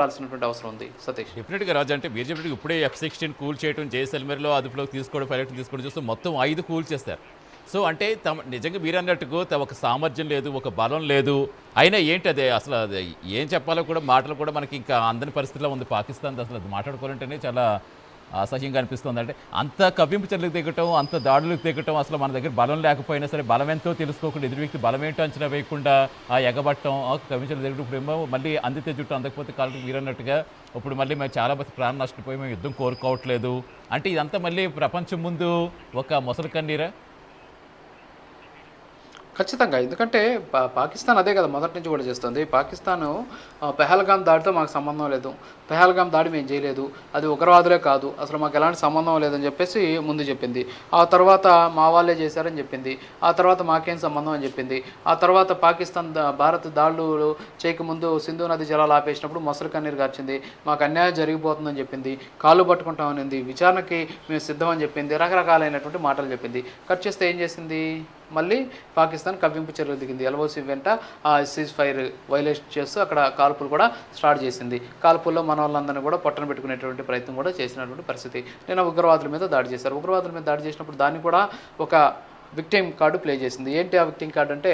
చేయాల్సినటువంటి అవసరం ఉంది సతీష్. డెఫినెట్గా రాజు అంటే మీరు చెప్పినట్టు ఇప్పుడే ఎఫ్ సిక్స్టీన్ కూల్ చేయడం జైసల్మేర్లో అదుపులోకి తీసుకోవడం పర్యటన తీసుకోవడం చూస్తే మొత్తం ఐదు కూల్ చేస్తారు. సో అంటే తమ నిజంగా మీరు అన్నట్టుకు తమ ఒక సామర్థ్యం లేదు ఒక బలం లేదు. అయినా ఏంటి అదే అసలు ఏం చెప్పాలో కూడా మాటలు కూడా మనకి ఇంకా అందని పరిస్థితిలో ఉంది. పాకిస్తాన్ అసలు మాట్లాడుకోవాలంటేనే చాలా అసహ్యంగా అనిపిస్తుంది. అంటే అంత కవ్వింపు చర్యలకు దిగటం అంత దాడులకు దిగటం అసలు మన దగ్గర బలం లేకపోయినా సరే బలం ఎంతో తెలుసుకోకుండా ఎదురు వ్యక్తి బలం ఏంటో అంచనా వేయకుండా ఆ ఎగబట్టం ఆ కవ్వింపు దిగటం ఇప్పుడు ఏమో మళ్ళీ అందితే జుట్టు అందకపోతే కాళ్ళకి మీరు ఇప్పుడు మళ్ళీ మేము చాలా మంది ప్రాణం నష్టపోయి మేము యుద్ధం కోరుకోవట్లేదు. అంటే ఇదంతా మళ్ళీ ప్రపంచం ముందు ఒక మొసలి కన్నీరా? ఖచ్చితంగా. ఎందుకంటే పా- పాకిస్తాన్ అదే కదా మొదటి నుంచి కూడా చేస్తుంది. పాకిస్తాన్ పెహల్గామ్ పెహల్గాం దాడితో మాకు సంబంధం లేదు. పెహల్గాం దాడి మేము చేయలేదు. అది ఉగ్రవాదులే కాదు. అసలు మాకు ఎలాంటి సంబంధం లేదని చెప్పేసి ముందు చెప్పింది. ఆ తర్వాత మా వాళ్ళే చేశారని చెప్పింది. ఆ తర్వాత మాకేం సంబంధం అని చెప్పింది. ఆ తర్వాత పాకిస్తాన్ భారత్ దాడులు చేయకముందు సింధు నది జలాలు ఆపేసినప్పుడు మొసలి కన్నీరు గార్చింది. మాకు అన్యాయం జరిగిపోతుందని చెప్పింది. కాళ్ళు పట్టుకుంటామనింది విచారణకి మేము సిద్ధం అని చెప్పింది. రకరకాలైనటువంటి మాటలు చెప్పింది. కట్ చేస్తే ఏం చేసింది? మళ్ళీ పాకిస్తాన్ కవ్వింపు చర్యలు దిగింది. ఎల్ఓసి వెంట ఆ సీజ్ ఫైర్ వైలేట్ చేస్తూ అక్కడ కాల్పులు కూడా స్టార్ట్ చేసింది. కాల్పుల్లో మన వాళ్ళందరినీ కూడా పొట్టన పెట్టుకునేటువంటి ప్రయత్నం కూడా చేసినటువంటి పరిస్థితి. నేను ఉగ్రవాదుల మీద దాడి చేశారు. ఉగ్రవాదుల మీద దాడి చేసినప్పుడు దాన్ని కూడా ఒక విక్టిమ్ కార్డు ప్లే చేసింది. ఏంటి ఆ విక్టిమ్ కార్డు అంటే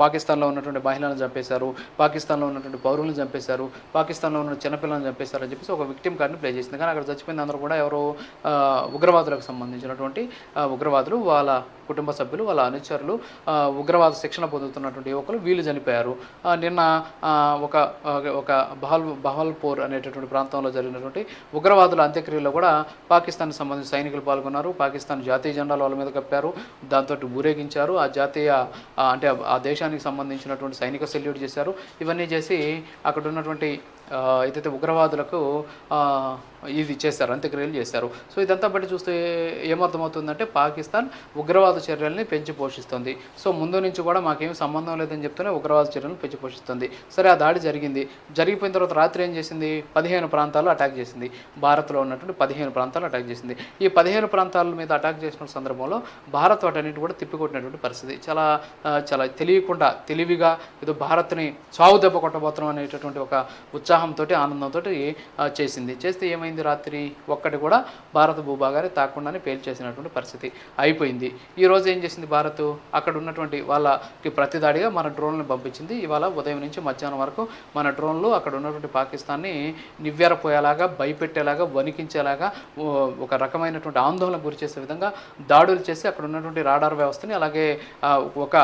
పాకిస్తాన్లో ఉన్నటువంటి మహిళలను చంపేశారు పాకిస్తాన్లో ఉన్నటువంటి పౌరులను చంపేశారు పాకిస్తాన్లో ఉన్న చిన్నపిల్లలను చంపేశారు అని చెప్పేసి ఒక విక్టిమ్ కార్డుని ప్లే చేసింది. కానీ అక్కడ చచ్చిపోయిన అందరూ కూడా ఎవరు ఉగ్రవాదులకు సంబంధించినటువంటి ఉగ్రవాదులు వాళ్ళ కుటుంబ సభ్యులు వాళ్ళ అనుచరులు ఉగ్రవాద శిక్షణ పొందుతున్నటువంటి యువకులు వీళ్ళు చనిపోయారు. నిన్న ఒక ఒక బహల్ బహల్పూర్ అనేటటువంటి ప్రాంతంలో జరిగినటువంటి ఉగ్రవాదుల అంత్యక్రియలో కూడా పాకిస్తాన్కి సంబంధించిన సైనికులు పాల్గొన్నారు. పాకిస్తాన్ జాతీయ జెండాలు వాళ్ళ మీద కప్పారు. దాంతో ఊరేగించారు. ఆ జాతీయ అంటే ఆ దేశానికి సంబంధించినటువంటి సైనిక సెల్యూట్ చేశారు. ఇవన్నీ చేసి అక్కడ ఉన్నటువంటి ఏదైతే ఉగ్రవాదులకు ఇది చేశారు అంత్యక్రియలు చేశారు. సో ఇదంతా బట్టి చూస్తే ఏమర్థమవుతుందంటే పాకిస్తాన్ ఉగ్రవాద చర్యల్ని పెంచి పోషిస్తుంది. సో ముందు నుంచి కూడా మాకేం సంబంధం లేదని చెప్తూనే ఉగ్రవాద చర్యలను పెంచి పోషిస్తుంది. సరే ఆ దాడి జరిగింది. జరిగిపోయిన తర్వాత రాత్రి ఏం చేసింది? పదిహేను ప్రాంతాల్లో అటాక్ చేసింది. భారత్లో ఉన్నటువంటి పదిహేను ప్రాంతాలు అటాక్ చేసింది. ఈ పదిహేను ప్రాంతాల మీద అటాక్ చేసిన సందర్భంలో భారత్ వాటన్నిటి కూడా తిప్పికొట్టినటువంటి పరిస్థితి. చాలా చాలా తెలియకుండా తెలివిగా ఏదో భారత్ని చావు దెబ్బ కొట్టబోతున్నాం అనేటటువంటి ఒక ఉత్సాహంతో ఆనందంతో చేసింది. చేస్తే ఏమైంది రాత్రి? ఒక్కటి కూడా భారత భూభాగాన్ని తాకుండానే పేల్చేసినటువంటి పరిస్థితి అయిపోయింది. ఈ రోజు ఏం చేసింది భారత్? అక్కడ ఉన్నటువంటి వాళ్ళకి ప్రతిదాడిగా మన డ్రోన్లను పంపించింది. ఇవాళ ఉదయం నుంచి మధ్యాహ్నం వరకు మన డ్రోన్లు అక్కడ ఉన్నటువంటి పాకిస్తాన్ని నివ్వెరపోయేలాగా భయపెట్టేలాగా వణికించేలాగా ఒక రకమైనటువంటి ఆందోళనకు గురి చేసే విధంగా దాడులు చేసి అక్కడ ఉన్నటువంటి రాడార్ వ్యవస్థని అలాగే ఒక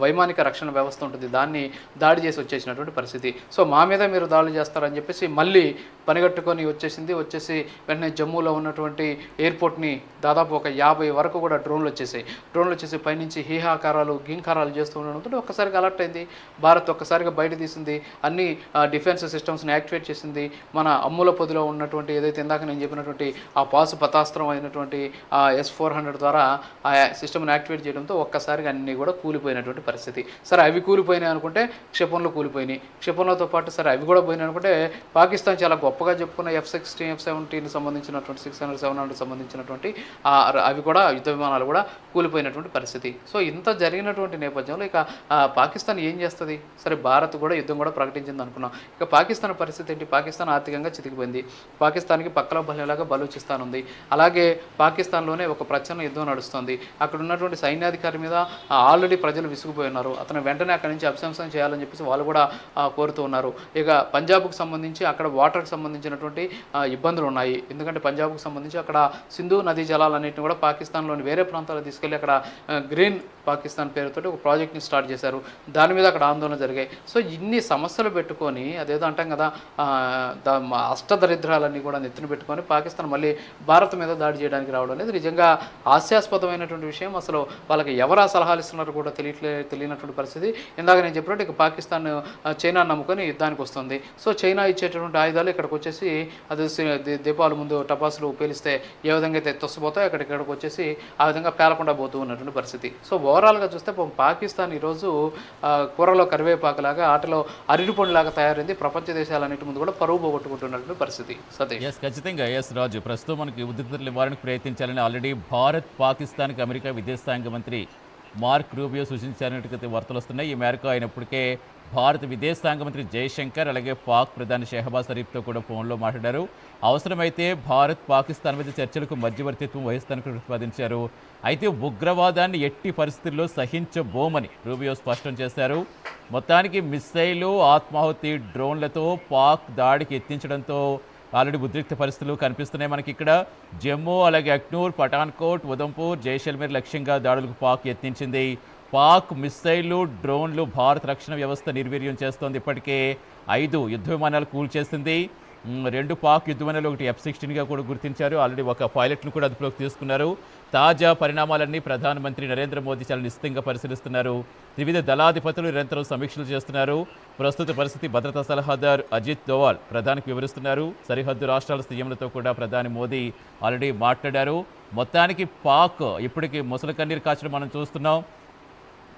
వైమానిక రక్షణ వ్యవస్థ ఉంటుంది. దాన్ని దాడి చేసి వచ్చేసినటువంటి పరిస్థితి. సో మా మీద మీరు దాడులు చేస్తారని చెప్పేసి మళ్ళీ పనిగట్టుకొని వచ్చేసింది. వచ్చేసి వెంటనే జమ్మూలో ఉన్నటువంటి ఎయిర్పోర్ట్ని దాదాపు ఒక యాభై వరకు కూడా డ్రోన్లు వచ్చేసాయి. డ్రోన్లు వచ్చేసి పైనుంచి హీహాకారాలు గింకారాలు చేస్తూ ఉండడంతో ఒక్కసారిగా అలర్ట్ అయింది. భారత్ ఒక్కసారిగా బయట తీసింది. అన్ని డిఫెన్స్ సిస్టమ్స్ని యాక్టివేట్ చేసింది. మన అమ్ముల పొదిలో ఉన్నటువంటి ఏదైతే ఇందాక నేను చెప్పినటువంటి ఆ పాసు పతాస్త్రం అయినటువంటి ఆ ఎస్ ఫోర్ హండ్రెడ్ ద్వారా ఆ సిస్టమ్ని యాక్టివేట్ చేయడంతో ఒక్కసారిగా అన్నీ కూడా కూలిపోయినట్టు కూలిపోయినటువంటి పరిస్థితి. సరే అవి కూలిపోయినాయి అనుకుంటే క్షిపణులు కూలిపోయినాయి. క్షిపణులతో పాటు సరే అవి కూడా పోయినాయి అనుకుంటే పాకిస్తాన్ చాలా గొప్పగా చెప్పుకున్న ఎఫ్ సిక్స్టీన్ ఎఫ్ సెవెంటీన్ సంబంధించినటువంటి సిక్స్ హండ్రెడ్ సెవెన్ హండ్రెడ్ సంబంధించినటువంటి అవి కూడా యుద్ధ విమానాలు కూడా కూలిపోయినటువంటి పరిస్థితి. సో ఇంత జరిగినటువంటి నేపథ్యంలో ఇక పాకిస్తాన్ ఏం చేస్తుంది? సరే భారత్ కూడా యుద్ధం కూడా ప్రకటించింది అనుకున్నాం. ఇక పాకిస్తాన్ పరిస్థితి ఏంటి? పాకిస్తాన్ ఆర్థికంగా చితికిపోయింది. పాకిస్తాన్కి పక్కల బలిలాగా బలూచిస్తాన్ ఉంది అలాగే పాకిస్తాన్లోనే ఒక ప్రచన్న యుద్ధం నడుస్తుంది. అక్కడ ఉన్నటువంటి సైన్యాధికారి మీద ఆల్రెడీ ప్రజలు విసిగిపోయి ఉన్నారు అతను వెంటనే అక్కడి నుంచి అభిశంసన చేయాలని చెప్పేసి వాళ్ళు కూడా కోరుతూ ఉన్నారు. ఇక పంజాబ్కు సంబంధించి అక్కడ వాటర్కి సంబంధించినటువంటి ఇబ్బందులు ఉన్నాయి. ఎందుకంటే పంజాబ్కు సంబంధించి అక్కడ సింధు నదీ జలాలన్నింటిని కూడా పాకిస్తాన్లోని వేరే ప్రాంతాలకు తీసుకెళ్ళి అక్కడ గ్రీన్ పాకిస్తాన్ పేరుతో ఒక ప్రాజెక్ట్ని స్టార్ట్ చేశారు. దాని మీద అక్కడ ఆందోళన జరిగాయి. సో ఇన్ని సమస్యలు పెట్టుకొని అదేదో అంటాం కదా అష్టదరిద్రాలన్నీ కూడా నెత్తిన పెట్టుకొని పాకిస్తాన్ మళ్ళీ భారత్ మీద దాడి చేయడానికి రావడం అనేది నిజంగా హాస్యాస్పదమైనటువంటి విషయం. అసలు వాళ్ళకి ఎవరు ఆ సలహాలు ఇస్తున్నారో కూడా తెలియట్లేదు. తెలియట్లే తెలియనటువంటి పరిస్థితి. ఇందాక నేను చెప్పినట్టు ఇక పాకిస్తాన్ చైనా నమ్ముకొని యుద్ధానికి వస్తుంది. సో చైనా ఇచ్చేటటువంటి ఆయుధాలు ఇక్కడికి వచ్చేసి అది దీపాలు ముందు టపాసులు పేలిస్తే ఏ విధంగా అయితే తొస్సిపోతాయో అక్కడికి ఇక్కడికి వచ్చేసి ఆ విధంగా పేలకుండా పోతూ ఉన్నటువంటి పరిస్థితి. సో ఓవరాల్గా చూస్తే పాకిస్తాన్ ఈరోజు కూరలో కరివేపాకులాగా ఆటలో అరటిపండులాగా తయారైంది. ప్రపంచ దేశాలన్నిటి ముందు కూడా పరువు పోగొట్టుకుంటున్నటువంటి పరిస్థితి. సతీష్. ఎస్ ఖచ్చితంగా. ఎస్ రాజు. ప్రస్తుతం మనకి ఉద్రిక్తతలు నివారణకు ప్రయత్నించాలని ఆల్రెడీ భారత్ పాకిస్తాన్కి అమెరికా విదేశాంగ మంత్రి మార్క్ రూబియో సూచించినట్టుగా వార్తలు వస్తున్నాయి. ఈ మేరకు ఆయన ఇప్పటికే భారత విదేశాంగ మంత్రి జయశంకర్ అలాగే పాక్ ప్రధాని షెహబాజ్ షరీఫ్తో కూడా ఫోన్లో మాట్లాడారు. అవసరమైతే భారత్ పాకిస్తాన్ మధ్య చర్చలకు మధ్యవర్తిత్వం వహిస్తానని ప్రతిపాదించారు. అయితే ఉగ్రవాదాన్ని ఎట్టి పరిస్థితుల్లో సహించబోమని రూబియో స్పష్టం చేశారు. మొత్తానికి మిస్సైలు ఆత్మాహుతి డ్రోన్లతో పాక్ దాడికి ఎత్తించడంతో ఆల్రెడీ ఉద్రిక్త పరిస్థితులు కనిపిస్తున్నాయి మనకి ఇక్కడ. జమ్మూ అలాగే అక్నూర్ పఠాన్కోట్ ఉదంపూర్ జైసల్మేర్ లక్ష్యంగా దాడులకు పాక్ యత్నించింది. పాక్ మిస్సైళ్ళు డ్రోన్లు భారత రక్షణ వ్యవస్థ నిర్వీర్యం చేస్తోంది. ఇప్పటికే ఐదు యుద్ధ విమానాలు కూల్చేసింది. చేసింది రెండు పాక్ యుద్ధ ఒకటి ఎఫ్ సిక్స్టీన్గా కూడా గుర్తించారు. ఆల్రెడీ ఒక పైలట్ను కూడా అదుపులోకి తీసుకున్నారు. తాజా పరిణామాలన్నీ ప్రధానమంత్రి నరేంద్ర మోదీ చాలా నిశ్చితంగా పరిశీలిస్తున్నారు. వివిధ దళాధిపతులు నిరంతరం సమీక్షలు చేస్తున్నారు. ప్రస్తుత పరిస్థితి భద్రతా సలహాదారు అజిత్ దోవాల్ ప్రధానికి వివరిస్తున్నారు. సరిహద్దు రాష్ట్రాల సీఎంలతో కూడా ప్రధాని మోదీ ఆల్రెడీ మాట్లాడారు. మొత్తానికి పాక్ ఇప్పటికీ ముసలి కన్నీరు కాచడం మనం చూస్తున్నాం.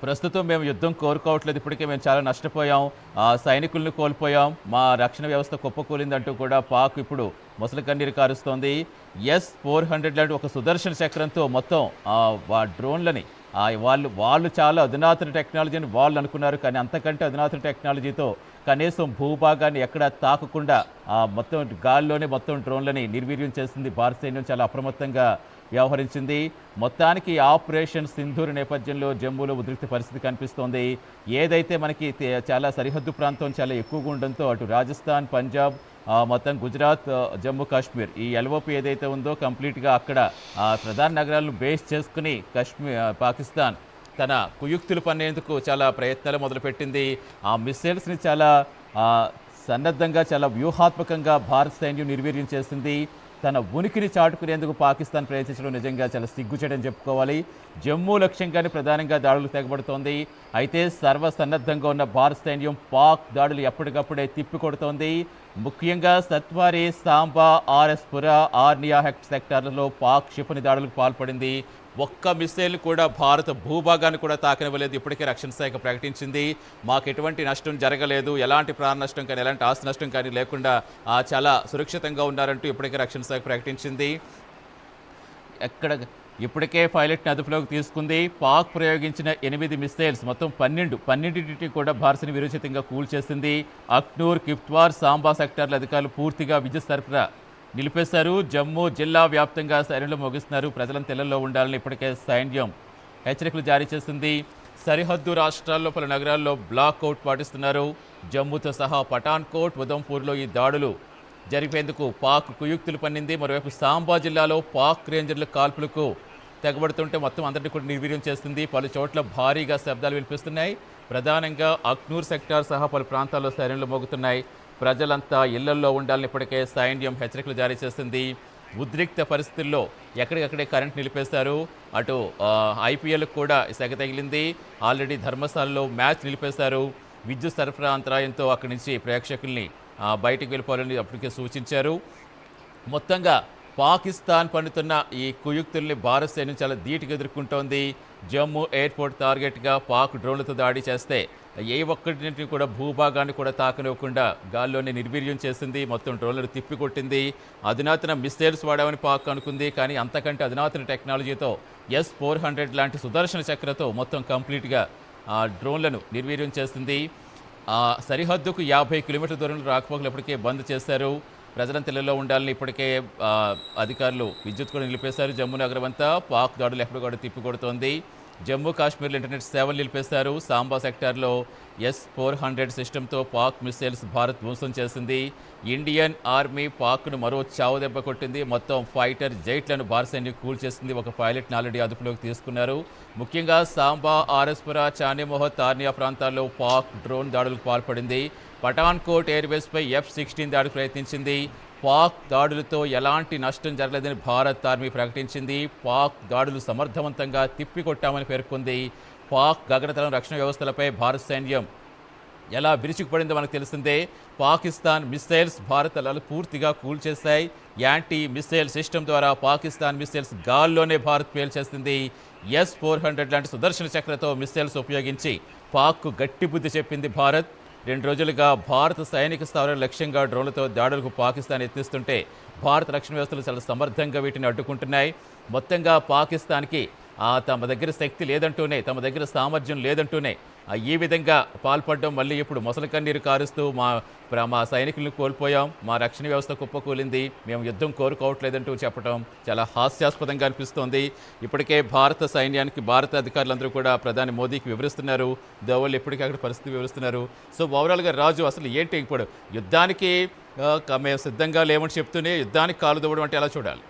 ప్రస్తుతం మేము యుద్ధం కోరుకోవట్లేదు. ఇప్పటికే మేము చాలా నష్టపోయాం. ఆ, సైనికులను కోల్పోయాం. మా రక్షణ వ్యవస్థ కుప్పకూలిందంటూ కూడా పాక్ ఇప్పుడు ముసలి కన్నీరు కారుస్తోంది. ఎస్ ఫోర్ హండ్రెడ్ లాంటి ఒక సుదర్శన చక్రంతో మొత్తం ఆ, డ్రోన్లని ఆ, వాళ్ళు వాళ్ళు చాలా అధునాతన టెక్నాలజీని వాళ్ళు అనుకున్నారు. కానీ అంతకంటే అధునాతన టెక్నాలజీతో కనీసం భూభాగాన్ని ఎక్కడ తాకకుండా ఆ మొత్తం గాల్లోనే మొత్తం డ్రోన్లని నిర్వీర్యం చేస్తుంది. భారత సైన్యం చాలా అప్రమత్తంగా వ్యవహరించింది. మొత్తానికి ఆపరేషన్ సింధూర్ నేపథ్యంలో జమ్మూలో ఉద్రిక్త పరిస్థితి కనిపిస్తోంది. ఏదైతే మనకి చాలా సరిహద్దు ప్రాంతం చాలా ఎక్కువగా ఉండడంతో అటు రాజస్థాన్ పంజాబ్ మొత్తం గుజరాత్ జమ్మూ కాశ్మీర్ ఈ ఎల్ఓపి ఏదైతే ఉందో కంప్లీట్గా అక్కడ ప్రధాన నగరాలను బేస్ చేసుకుని కాశ్మీర్ పాకిస్తాన్ తన కుయుక్తులు పన్నేందుకు చాలా ప్రయత్నాలు మొదలుపెట్టింది. ఆ మిస్సైల్స్ని చాలా సన్నద్ధంగా చాలా వ్యూహాత్మకంగా భారత సైన్యం నిర్వీర్యం చేసింది. తన ఉనికిని చాటుకునేందుకు పాకిస్తాన్ ప్రయత్నించడం నిజంగా చాలా సిగ్గుచేటని చెప్పుకోవాలి. జమ్మూ లక్ష్యంగానే ప్రధానంగా దాడులు తెగబడుతోంది. అయితే సర్వసన్నద్ధంగా ఉన్న భారత సైన్యం పాక్ దాడులు ఎప్పటికప్పుడే తిప్పికొడుతోంది. ముఖ్యంగా సత్వారి సాంబా ఆర్ఎస్ పురా ఆర్నియా హెక్ట్ సెక్టార్లలో పాక్ క్షిపణి దాడులకు పాల్పడింది. ఒక్క మిసైల్ కూడా భారత భూభాగాన్ని కూడా తాకనివ్వలేదు. ఇప్పటికే రక్షణ శాఖ ప్రకటించింది. మాకు ఎటువంటి నష్టం జరగలేదు. ఎలాంటి ప్రాణ నష్టం కానీ ఎలాంటి ఆస్తి నష్టం కానీ లేకుండా చాలా సురక్షితంగా ఉన్నారంటూ ఇప్పటికే రక్షణ శాఖ ప్రకటించింది. ఎక్కడ ఇప్పటికే పైలట్ని అదుపులోకి తీసుకుంది. పాక్ ప్రయోగించిన ఎనిమిది మిసైల్స్ మొత్తం పన్నెండు పన్నెండింటిని కూడా భారత్ని విరోచితంగా కూల్చేసింది. అక్నూర్ కిప్త్వార్ సాంబా సెక్టార్ల అధికారులు పూర్తిగా విద్యుత్ సరఫరా నిలిపేశారు. జమ్మూ జిల్లా వ్యాప్తంగా సైన్యంలో ముగిస్తున్నారు. ప్రజలను తెల్లల్లో ఉండాలని ఇప్పటికే సైన్యం హెచ్చరికలు జారీ చేసింది. సరిహద్దు రాష్ట్రాల్లో పలు నగరాల్లో బ్లాక్ అవుట్ పాటిస్తున్నారు. జమ్మూతో సహా పఠాన్కోట్ ఉదంపూర్లో ఈ దాడులు జరిపేందుకు పాక్ కుయుక్తులు పన్నింది. మరోవైపు సాంబా జిల్లాలో పాక్ రేంజర్ల కాల్పులకు తెగబడుతుంటే మొత్తం అందరినీ కూడా నిర్వీర్యం చేస్తుంది. పలు చోట్ల భారీగా శబ్దాలు వినిపిస్తున్నాయి. ప్రధానంగా అక్నూర్ సెక్టార్ సహా పలు ప్రాంతాల్లో సైన్యంలు మోగుతున్నాయి. ప్రజలంతా ఇళ్ళల్లో ఉండాలని ఇప్పటికే సైన్యం హెచ్చరికలు జారీ చేసింది ఉద్రిక్త పరిస్థితుల్లో ఎక్కడికక్కడే కరెంట్ నిలిపేశారు అటు ఐపీఎల్కు కూడా సెగ తగిలింది. ఆల్రెడీ ధర్మశాలలో మ్యాచ్ నిలిపేశారు. విద్యుత్ సరఫరా అంతరాయంతో అక్కడి నుంచి ప్రేక్షకుల్ని బయటికి వెళ్ళిపోవాలని అప్పటికే సూచించారు. మొత్తంగా పాకిస్తాన్ పండుతున్న ఈ కుయుక్తుల్ని భారత సైన్యం చాలా ధీటుగా ఎదుర్కొంటోంది. జమ్మూ ఎయిర్పోర్ట్ టార్గెట్గా పాక్ డ్రోన్లతో దాడి చేస్తే ఏ ఒక్కటిని కూడా భూభాగాన్ని కూడా తాకనివ్వకుండా గాల్లోనే నిర్వీర్యం చేసింది. మొత్తం డ్రోన్లను తిప్పికొట్టింది. అధునాతన మిస్సైల్స్ వాడామని పాక్ అనుకుంది. కానీ అంతకంటే అధునాతన టెక్నాలజీతో ఎస్ ఫోర్ హండ్రెడ్ లాంటి సుదర్శన చక్రతో మొత్తం కంప్లీట్గా ఆ డ్రోన్లను నిర్వీర్యం చేసింది. సరిహద్దుకు యాభై కిలోమీటర్ల దూరంలో రాకపోకలు ఇప్పటికే బంద్ చేశారు. ప్రజలను తెల్లలో ఉండాలని ఇప్పటికే అధికారులు విద్యుత్ కూడా నిలిపేశారు. జమ్మూ నగరం అంతా పాక్ దాడులు ఎప్పటికప్పుడు తిప్పికొడుతోంది. జమ్మూ కాశ్మీర్లో ఇంటర్నెట్ సేవలు నిలిపేశారు. సాంబా సెక్టార్లో ఎస్ ఫోర్ హండ్రెడ్ సిస్టంతో పాక్ మిసైల్స్ భారత్ ధ్వంసం చేసింది. ఇండియన్ ఆర్మీ పాక్ను మరో చావు దెబ్బ కొట్టింది. మొత్తం ఫైటర్ జైట్లను భారత సైన్యం కూల్చేసింది ఒక పైలట్ని ఆల్రెడీ అదుపులోకి తీసుకున్నారు. ముఖ్యంగా సాంబా ఆర్ఎస్పుర చానిమోహత్ తార్నియా ప్రాంతాల్లో పాక్ డ్రోన్ దాడులకు పాల్పడింది. పఠాన్కోట్ ఎయిర్వేస్పై ఎఫ్ సిక్స్టీన్ దాడికి ప్రయత్నించింది. పాక్ దాడులతో ఎలాంటి నష్టం జరగలేదని భారత్ ఆర్మీ ప్రకటించింది. పాక్ దాడులు సమర్థవంతంగా తిప్పికొట్టామని పేర్కొంది. పాక్ గగనతలం రక్షణ వ్యవస్థలపై భారత సైన్యం ఎలా విరుచుకుపడిందో మనకు తెలిసిందే పాకిస్తాన్ మిస్సైల్స్ భారత్ అలలు పూర్తిగా కూల్చేశాయి. యాంటీ మిస్సైల్ సిస్టమ్ ద్వారా పాకిస్తాన్ మిస్సైల్స్ గాల్లోనే భారత్ పేల్చేస్తుంది ఎస్ ఫోర్ హండ్రెడ్ లాంటి సుదర్శన చక్రతో మిస్సైల్స్ ఉపయోగించి పాక్కు గట్టి బుద్ధి చెప్పింది భారత్. రెండు రోజులుగా భారత సైనిక స్థావరం లక్ష్యంగా డ్రోన్లతో దాడులకు పాకిస్తాన్ ఎత్తిస్తుంటే భారత రక్షణ వ్యవస్థలు చాలా సమర్థంగా వీటిని అడ్డుకుంటున్నాయి. మొత్తంగా పాకిస్తాన్కి తమ దగ్గర శక్తి లేదంటూనే తమ దగ్గర సామర్థ్యం లేదంటూనే ఈ విధంగా పాల్పడడం మళ్ళీ ఇప్పుడు మొసలి కన్నీరు కారుస్తూ మా మా సైనికులను కోల్పోయాం. మా రక్షణ వ్యవస్థ కుప్పకూలింది. మేము యుద్ధం కోరుకోవట్లేదంటూ చెప్పడం చాలా హాస్యాస్పదంగా అనిపిస్తోంది. ఇప్పటికే భారత సైన్యానికి భారత అధికారులందరూ కూడా ప్రధాని మోదీకి వివరిస్తున్నారు. దోవల్ ఎప్పటికక్కడ పరిస్థితి వివరిస్తున్నారు. సో ఓవరాల్గా రాజు అసలు ఏంటి ఇప్పుడు? యుద్ధానికి మేము సిద్ధంగా లేమని చెప్తూనే యుద్ధానికి కాలు దవ్వడం అంటే ఎలా చూడాలి?